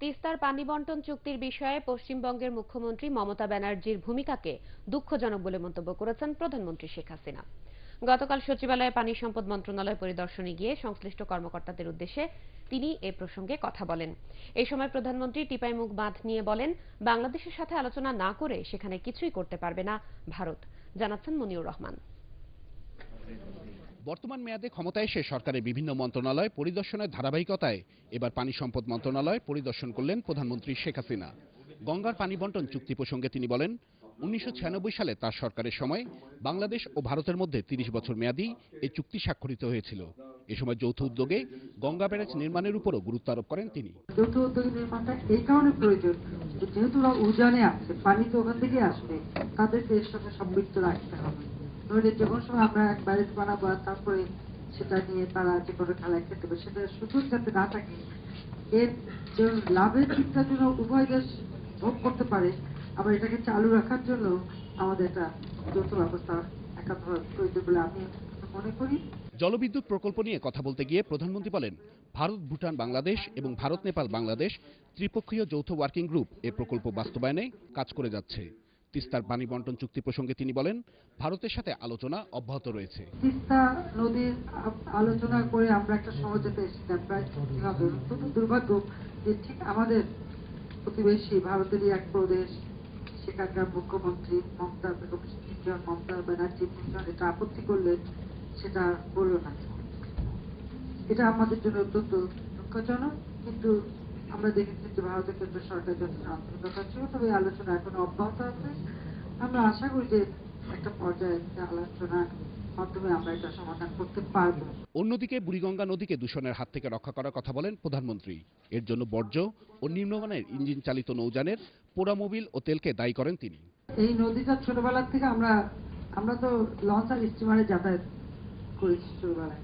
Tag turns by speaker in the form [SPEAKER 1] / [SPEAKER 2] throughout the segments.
[SPEAKER 1] তিস্তার পানি বন্টন চুক্তির বিষয়ে পশ্চিমবঙ্গের মুখ্যমন্ত্রী মমতা ব্যানার্জির ভূমিকাকে দুঃখজনক বলে মন্তব্য করেছেন প্রধানমন্ত্রী শেখ হাসিনা। গতকাল সচিবালয়ে পানি সম্পদ মন্ত্রণালয় পরিদর্শনে গিয়ে সংশ্লিষ্ট কর্মকর্তাদের উদ্দেশ্যে তিনি এ প্রসঙ্গে কথা বলেন। এই সময় প্রধানমন্ত্রী টিপাইমুখ বাঁধ নিয়ে বলেন, বাংলাদেশের সাথে আলোচনা না করে সেখানে কিছুই করতে পারবে না ভারত, জানাচ্ছেন মনিউর রহমান।
[SPEAKER 2] বর্তমান মেয়াদে ক্ষমতায় এসে সরকারের বিভিন্ন মন্ত্রণালয় পরিদর্শনের ধারাবাহিকতায় এবার পানি সম্পদ মন্ত্রণালয় পরিদর্শন করলেন প্রধানমন্ত্রী শেখ হাসিনা। গঙ্গার পানি বন্টন চুক্তি প্রসঙ্গে তিনি বলেন, উনিশশো ছিয়ানব্বই সালে তার সরকারের সময় বাংলাদেশ ও ভারতের মধ্যে তিরিশ বছর মেয়াদী এই চুক্তি স্বাক্ষরিত হয়েছিল। এ সময় যৌথ উদ্যোগে গঙ্গা ব্যারেজ নির্মাণের উপরও গুরুত্ব আরোপ করেন তিনি।
[SPEAKER 3] যৌথ উদ্যোগ নির্মাণটা এই কারণে প্রয়োজন যেহেতু উজানে আছে পানি তো ওখান থেকে আসবে এর সঙ্গে সম্পৃক্ত রাখতে হবে। নইলে যে কোনো সময় আমরা এক ব্যারেজ বানাবো আর তারপরে সেটা নিয়ে তারা যে কোনো খেলায় খেতে পারে, সেটা সুযোগ যাতে না থাকে, এর লাভের দিকটা যেন উভয় দেশ ভোগ করতে পারে, আবার এটাকে চালু রাখার জন্য আমাদের একটা যৌথ ব্যবস্থা একান্তভাবে প্রয়োজন বলে আমি মনে করি।
[SPEAKER 2] জলবিদ্যুৎ প্রকল্প নিয়ে কথা বলতে গিয়ে প্রধানমন্ত্রী বলেন, ভারত, ভুটান, বাংলাদেশ এবং ভারত, নেপাল, বাংলাদেশ ত্রিপক্ষীয় যৌথ ওয়ার্কিং গ্রুপ এ প্রকল্প বাস্তবায়নে কাজ করে যাচ্ছে। তিস্তার পানি বন্টন চুক্তি প্রসঙ্গে তিনি বলেন, ভারতের সাথে আলোচনা অব্যাহত রয়েছে।
[SPEAKER 3] তিস্তা নদীর আলোচনা করে আমরা একটা সমঝোতা এসেছিলাম প্রায় দুর্ভাগ্য যে ঠিক আমাদের প্রতিবেশী ভারতেরই এক প্রদেশ, সেখানকার মুখ্যমন্ত্রী মমতা মমতা ব্যানার্জি এটা আপত্তি করলেন সেটা হলো না। এটা আমাদের জন্য অত্যন্ত দুঃখজনক, কিন্তু আমরা দেখেছি যে ভারতের কেন্দ্র সরকার যথেষ্ট আন্তরিকতা ছিল তবে এই আলোচনা এখনও অব্যাহত আছে। আমরা আশা করি যে একটা পর্যায়ে একটা আলোচনার মাধ্যমে আমরা এটা সমাধান করতে পারব।
[SPEAKER 2] অন্যদিকে বুড়িগঙ্গা নদীকে দূষণের হাত থেকে রক্ষা করার কথা বলেন প্রধানমন্ত্রী। এর জন্য বর্জ্য ও নিম্নমানের ইঞ্জিন চালিত নৌযানের পোড়ামোবিল ও তেলকে দায়ী করেন তিনি।
[SPEAKER 3] এই নদীটা ছোটবেলার থেকে আমরা আমরা তো লঞ্চ আর স্টিমারে যাতায়াত করেছি ছোটবেলায়।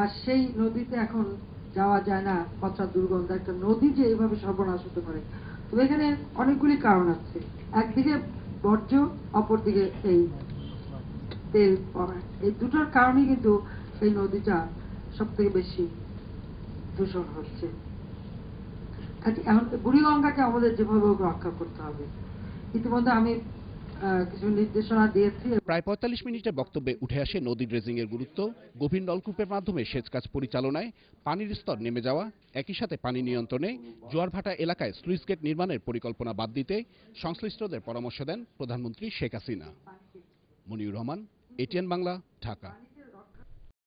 [SPEAKER 3] আর সেই নদীতে এখন যাওয়া যায় না কতটা দুর্গন্ধ একটা নদী যে এইভাবে সর্বনাশ হতে পারে। তবে এখানে অনেকগুলি কারণ আছে। একদিকে বর্জ্য, অপরদিকে এই তেল এই দুটোর কারণেই কিন্তু এই নদীটা সব থেকে বেশি দূষণ হচ্ছে। এখন বুড়িগঙ্গাকে আমাদের যেভাবে রক্ষা করতে হবে। ইতিমধ্যে আমি কিছু নির্দেশনা দিয়েছি।
[SPEAKER 2] প্রায় পঁয়তাল্লিশ মিনিটের বক্তব্যে উঠে আসে নদী ড্রেজিং এর গুরুত্ব, গভীর নলকূপের মাধ্যমে সেচ কাজ পরিচালনায়, পানির স্তর নেমে যাওয়া, একই সাথে পানি নিয়ন্ত্রণে, জোয়ারভাটা এলাকায় স্লুইস গেট নির্মাণের পরিকল্পনা বাদ দিতে সংশ্লিষ্টদের পরামর্শ দেন প্রধানমন্ত্রী শেখ হাসিনা। মনির রহমান, এটিএন বাংলা, ঢাকা।